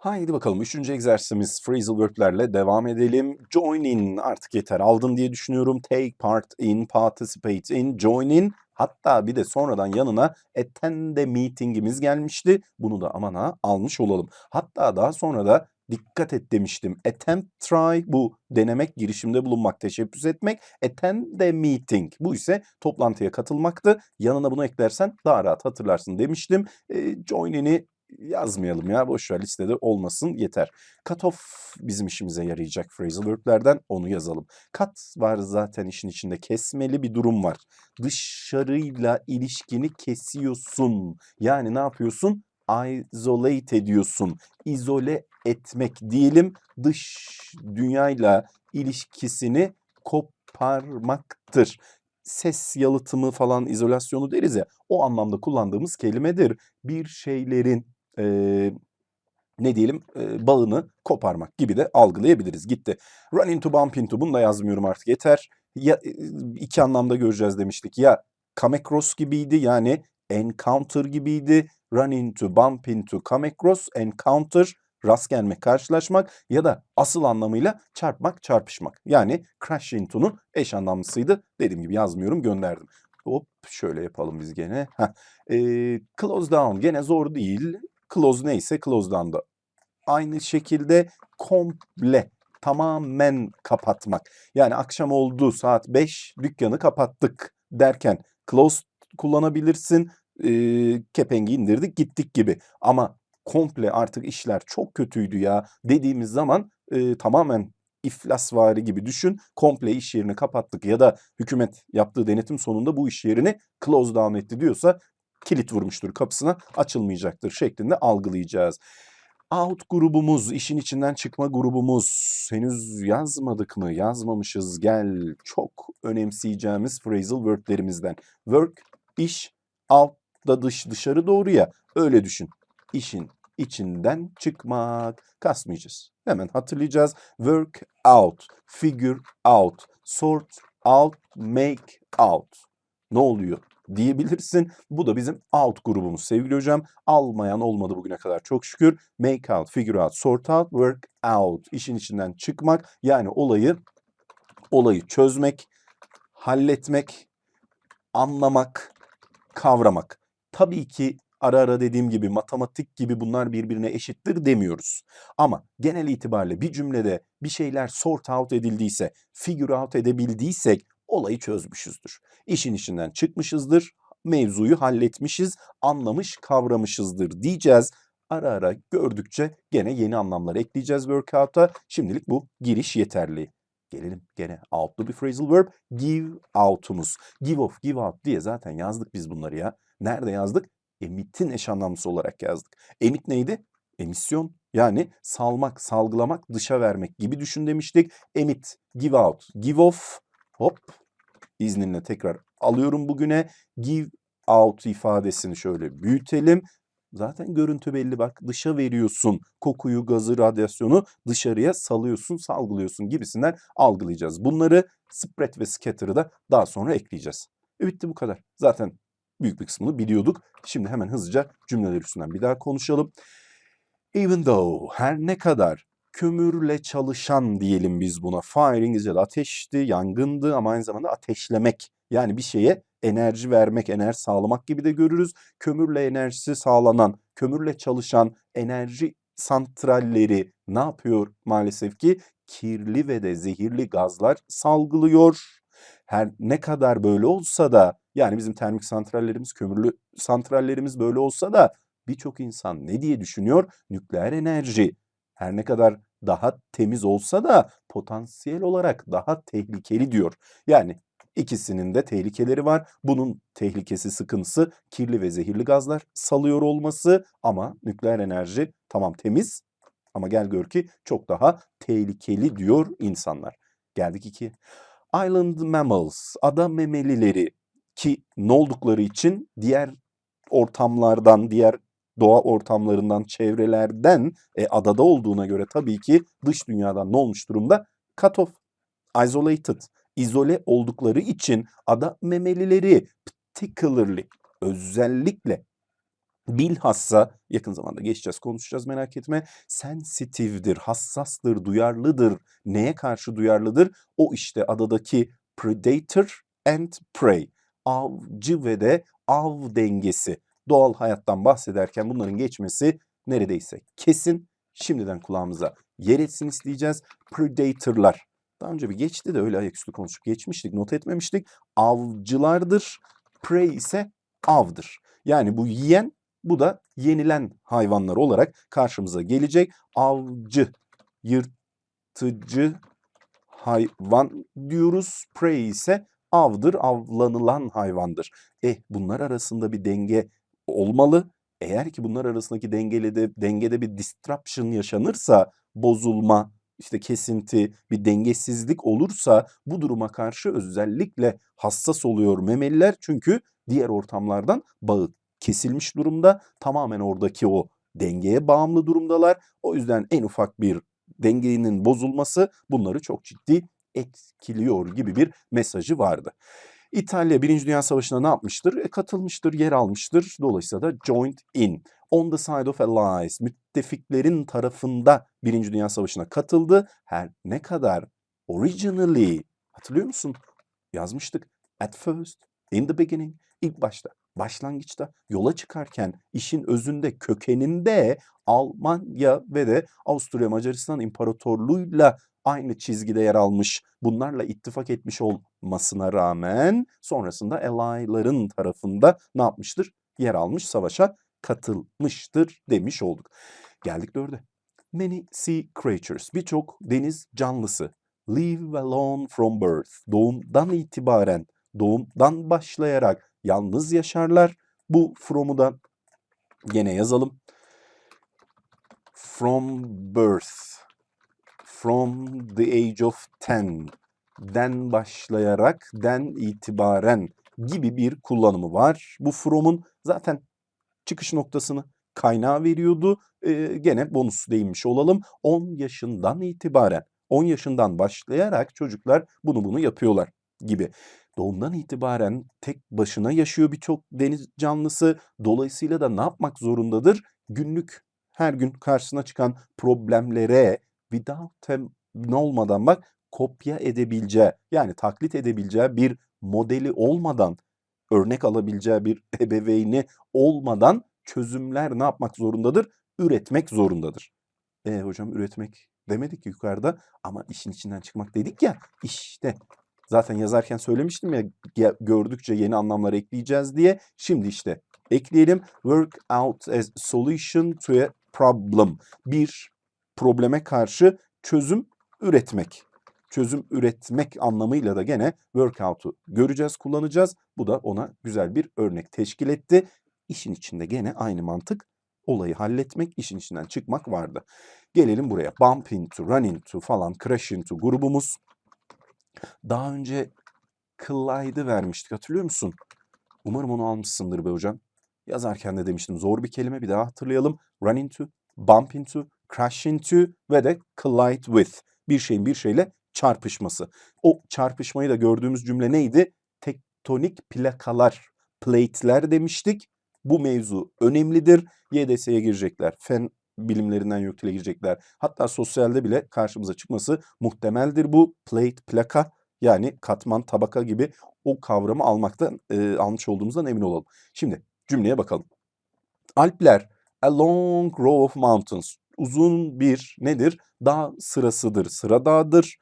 Haydi bakalım üçüncü egzersizimiz phrasal verb'lerle devam edelim. Join in artık yeter aldın diye düşünüyorum. Take part in, participate in, join in. Hatta bir de sonradan yanına attend the meeting'imiz gelmişti. Bunu da aman ha almış olalım. Hatta daha sonra da dikkat et demiştim. Attend, try bu denemek, girişimde bulunmak, teşebbüs etmek. Attend the meeting bu ise toplantıya katılmaktı. Yanına bunu eklersen daha rahat hatırlarsın demiştim. E, join in'i yazmayalım ya boş ver listede olmasın yeter. Cut off bizim işimize yarayacak phrasal verb'lerden onu yazalım. Cut var zaten işin içinde kesmeli bir durum var. Dışarıyla ilişkini kesiyorsun. Yani ne yapıyorsun? Isolate ediyorsun. İzole etmek diyelim dış dünyayla ilişkisini koparmaktır ses yalıtımı falan izolasyonu deriz ya o anlamda kullandığımız kelimedir. Bir şeylerin eee, ne diyelim eee, bağını koparmak gibi de algılayabiliriz. Gitti. Run into bump into bunu da yazmıyorum artık yeter. Ya iki anlamda göreceğiz demiştik. Ya come across gibiydi yani encounter gibiydi. Run into, bump into, come across, encounter rast gelmek, karşılaşmak ya da asıl anlamıyla çarpmak, çarpışmak. Yani crash into'nun eş anlamlısıydı. Dediğim gibi yazmıyorum, gönderdim. Hop şöyle yapalım biz gene. Ee, close down gene zor değil. Close neyse close down da. Aynı şekilde komple tamamen kapatmak. Yani akşam oldu saat 5 dükkanı kapattık derken close kullanabilirsin. Ee, kepengi indirdik gittik gibi. Ama komple artık işler çok kötüydü ya dediğimiz zaman e, tamamen iflasvari gibi düşün. Komple iş yerini kapattık ya da hükümet yaptığı denetim sonunda bu iş yerini close down etti diyorsa kilit vurmuştur kapısına açılmayacaktır şeklinde algılayacağız. Out grubumuz, işin içinden çıkma grubumuz. Henüz yazmadık mı? Yazmamışız. Gel çok önemseyeceğimiz phrasal verb'lerimizden. Work, iş, out da dış dışarı doğru ya. Öyle düşün. İşin içinden çıkmak. Kasmayacağız. Hemen hatırlayacağız. Work out, figure out, sort out, make out. Ne oluyor diyebilirsin. Bu da bizim out grubumuz sevgili hocam. Almayan olmadı bugüne kadar çok şükür. Make out, figure out, sort out, work out. İşin içinden çıkmak yani olayı olayı çözmek, halletmek, anlamak, kavramak. Tabii ki ara ara dediğim gibi matematik gibi bunlar birbirine eşittir demiyoruz. Ama genel itibariyle bir cümlede bir şeyler sort out edildiyse, figure out edebildiysek olayı çözmüşüzdür. İşin içinden çıkmışızdır, mevzuyu halletmişiz, anlamış, kavramışızdır diyeceğiz. Ara ara gördükçe gene yeni anlamlar ekleyeceğiz workout'a. Şimdilik bu giriş yeterli. Gelelim gene out'lu bir phrasal verb. Give out'umuz. Give off, give out diye zaten yazdık biz bunları ya. Nerede yazdık? Emit'in eş anlamlısı olarak yazdık. Emit neydi? Emisyon yani salmak, salgılamak, dışa vermek gibi düşün demiştik. Emit, give out, give off. Hop izninle tekrar alıyorum bugüne. Give out ifadesini şöyle büyütelim. Zaten görüntü belli bak dışa veriyorsun kokuyu, gazı, radyasyonu dışarıya salıyorsun, salgılıyorsun gibisinden algılayacağız. Bunları spread ve scatter'ı da daha sonra ekleyeceğiz. E bitti bu kadar. Zaten büyük bir kısmını biliyorduk. Şimdi hemen hızlıca cümleler üstünden bir daha konuşalım. Even though her ne kadar kömürle çalışan diyelim biz buna. Fire İngilizce'de ateşti, yangındı ama aynı zamanda ateşlemek. Yani bir şeye enerji vermek, enerji sağlamak gibi de görürüz. Kömürle enerjisi sağlanan, kömürle çalışan enerji santralleri ne yapıyor maalesef ki? Kirli ve de zehirli gazlar salgılıyor. Her ne kadar böyle olsa da yani bizim termik santrallerimiz, kömürlü santrallerimiz böyle olsa da birçok insan ne diye düşünüyor? Nükleer enerji her ne kadar daha temiz olsa da potansiyel olarak daha tehlikeli diyor. Yani ikisinin de tehlikeleri var. Bunun tehlikesi, sıkıntısı kirli ve zehirli gazlar salıyor olması ama nükleer enerji tamam temiz ama gel gör ki çok daha tehlikeli diyor insanlar. Geldik iki. Island mammals, ada memelileri ki ne oldukları için diğer ortamlardan, diğer doğa ortamlarından, çevrelerden e, adada olduğuna göre tabii ki dış dünyadan ne olmuş durumda? Cut off, isolated, izole oldukları için ada memelileri particularly, özellikle Bilhassa yakın zamanda geçeceğiz, konuşacağız merak etme. Sensitive'dir, hassastır, duyarlıdır. Neye karşı duyarlıdır? O işte adadaki predator and prey. Avcı ve de av dengesi. Doğal hayattan bahsederken bunların geçmesi neredeyse kesin. Şimdiden kulağımıza yer etsin isteyeceğiz. Predator'lar. Daha önce bir geçti de öyle ayaküstü konuşup geçmiştik, not etmemiştik. Avcılardır. Prey ise avdır. Yani bu yiyen bu da yenilen hayvanlar olarak karşımıza gelecek. Avcı, yırtıcı hayvan diyoruz. Prey ise avdır, avlanılan hayvandır. Eh bunlar arasında bir denge olmalı. Eğer ki bunlar arasındaki dengede de, dengede bir disruption yaşanırsa, bozulma, işte kesinti, bir dengesizlik olursa bu duruma karşı özellikle hassas oluyor memeliler. Çünkü diğer ortamlardan bağı kesilmiş durumda. Tamamen oradaki o dengeye bağımlı durumdalar. O yüzden en ufak bir dengenin bozulması bunları çok ciddi etkiliyor gibi bir mesajı vardı. İtalya Birinci Dünya Savaşı'na ne yapmıştır? E, katılmıştır, yer almıştır. Dolayısıyla da joined in. On the side of allies, müttefiklerin tarafında Birinci Dünya Savaşı'na katıldı. Her ne kadar originally, hatırlıyor musun? Yazmıştık. At first, in the beginning, ilk başta, başlangıçta, yola çıkarken işin özünde, kökeninde Almanya ve de Avusturya Macaristan İmparatorluğu'yla aynı çizgide yer almış, bunlarla ittifak etmiş olmasına rağmen sonrasında Ally'ların tarafında ne yapmıştır? Yer almış, savaşa katılmıştır demiş olduk. Geldik dörde. Many sea creatures, birçok deniz canlısı live alone from birth, doğumdan itibaren, doğumdan başlayarak yalnız yaşarlar. Bu from'u da gene yazalım. From birth, from the age of 10, den başlayarak, den itibaren gibi bir kullanımı var. Bu from'un zaten çıkış noktasını kaynağı veriyordu. Ee, gene bonus değinmiş olalım. 10 yaşından itibaren, 10 yaşından başlayarak çocuklar bunu bunu yapıyorlar gibi. Doğumdan itibaren tek başına yaşıyor birçok deniz canlısı. Dolayısıyla da ne yapmak zorundadır? Günlük her gün karşısına çıkan problemlere without ne olmadan bak kopya edebileceği yani taklit edebileceği bir modeli olmadan örnek alabileceği bir ebeveyni olmadan çözümler ne yapmak zorundadır? Üretmek zorundadır. E hocam üretmek demedik ki yukarıda ama işin içinden çıkmak dedik ya işte zaten yazarken söylemiştim ya gördükçe yeni anlamlar ekleyeceğiz diye. Şimdi işte ekleyelim. Work out as solution to a problem. Bir probleme karşı çözüm üretmek. Çözüm üretmek anlamıyla da gene workout'u göreceğiz, kullanacağız. Bu da ona güzel bir örnek teşkil etti. İşin içinde gene aynı mantık olayı halletmek, işin içinden çıkmak vardı. Gelelim buraya. Bump into, run into falan, crash into grubumuz. Daha önce collide'ı vermiştik hatırlıyor musun? Umarım onu almışsındır be hocam. Yazarken de demiştim zor bir kelime bir daha hatırlayalım. Run into, bump into, crash into ve de collide with. Bir şeyin bir şeyle çarpışması. O çarpışmayı da gördüğümüz cümle neydi? Tektonik plakalar, plate'ler demiştik. Bu mevzu önemlidir. YDS'ye girecekler. Fen bilimlerinden yöktile girecekler. Hatta sosyalde bile karşımıza çıkması muhtemeldir bu plate, plaka yani katman, tabaka gibi o kavramı almaktan e, almış olduğumuzdan emin olalım. Şimdi cümleye bakalım. Alpler a long row of mountains uzun bir nedir? Dağ sırasıdır, sıra dağdır.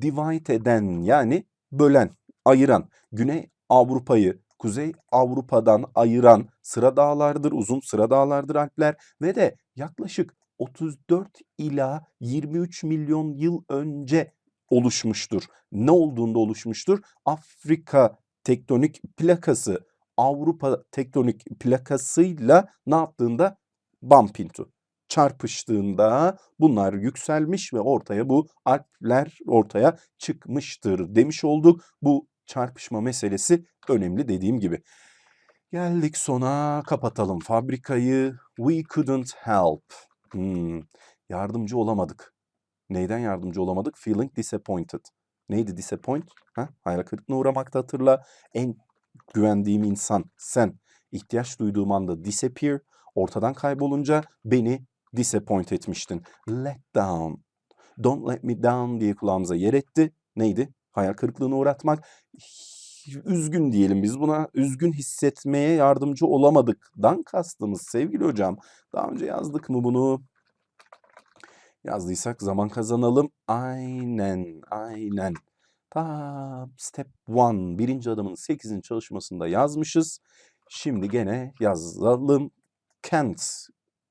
Divide eden yani bölen, ayıran. Güney Avrupa'yı Kuzey Avrupa'dan ayıran sıra dağlardır, uzun sıra dağlardır Alpler ve de yaklaşık 34 ila 23 milyon yıl önce oluşmuştur. Ne olduğunda oluşmuştur? Afrika tektonik plakası Avrupa tektonik plakasıyla ne yaptığında bump into çarpıştığında bunlar yükselmiş ve ortaya bu Alpler ortaya çıkmıştır demiş olduk. Bu çarpışma meselesi önemli dediğim gibi. Geldik sona kapatalım fabrikayı. We couldn't help. Hmm, yardımcı olamadık. Neyden yardımcı olamadık? Feeling disappointed. Neydi disappoint? Ha? Hayal kırıklığına uğramakta hatırla. En güvendiğim insan sen. İhtiyaç duyduğum anda disappear. ortadan kaybolunca beni disappoint etmiştin. Let down. Don't let me down diye kulağımıza yer etti. Neydi? Hayal kırıklığına uğratmak. Üzgün diyelim biz buna. Üzgün hissetmeye yardımcı olamadıktan kastımız sevgili hocam. Daha önce yazdık mı bunu? Yazdıysak zaman kazanalım. Aynen, aynen. Ta step 1, birinci adımın 8'in çalışmasında yazmışız. Şimdi gene yazalım. Can't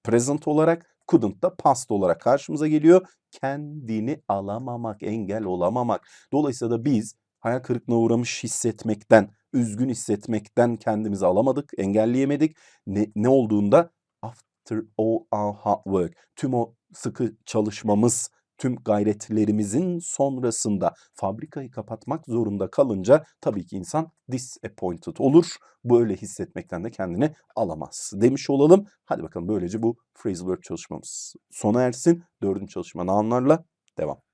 present olarak, couldn't da past olarak karşımıza geliyor. Kendini alamamak, engel olamamak. Dolayısıyla da biz hayal kırıklığına uğramış hissetmekten, üzgün hissetmekten kendimizi alamadık, engelleyemedik. Ne, ne olduğunda after all our hard work, tüm o sıkı çalışmamız, tüm gayretlerimizin sonrasında fabrikayı kapatmak zorunda kalınca tabii ki insan disappointed olur. Böyle hissetmekten de kendini alamaz demiş olalım. Hadi bakalım böylece bu phrasal verb çalışmamız sona ersin. Dördüncü çalışma nounlarla devam.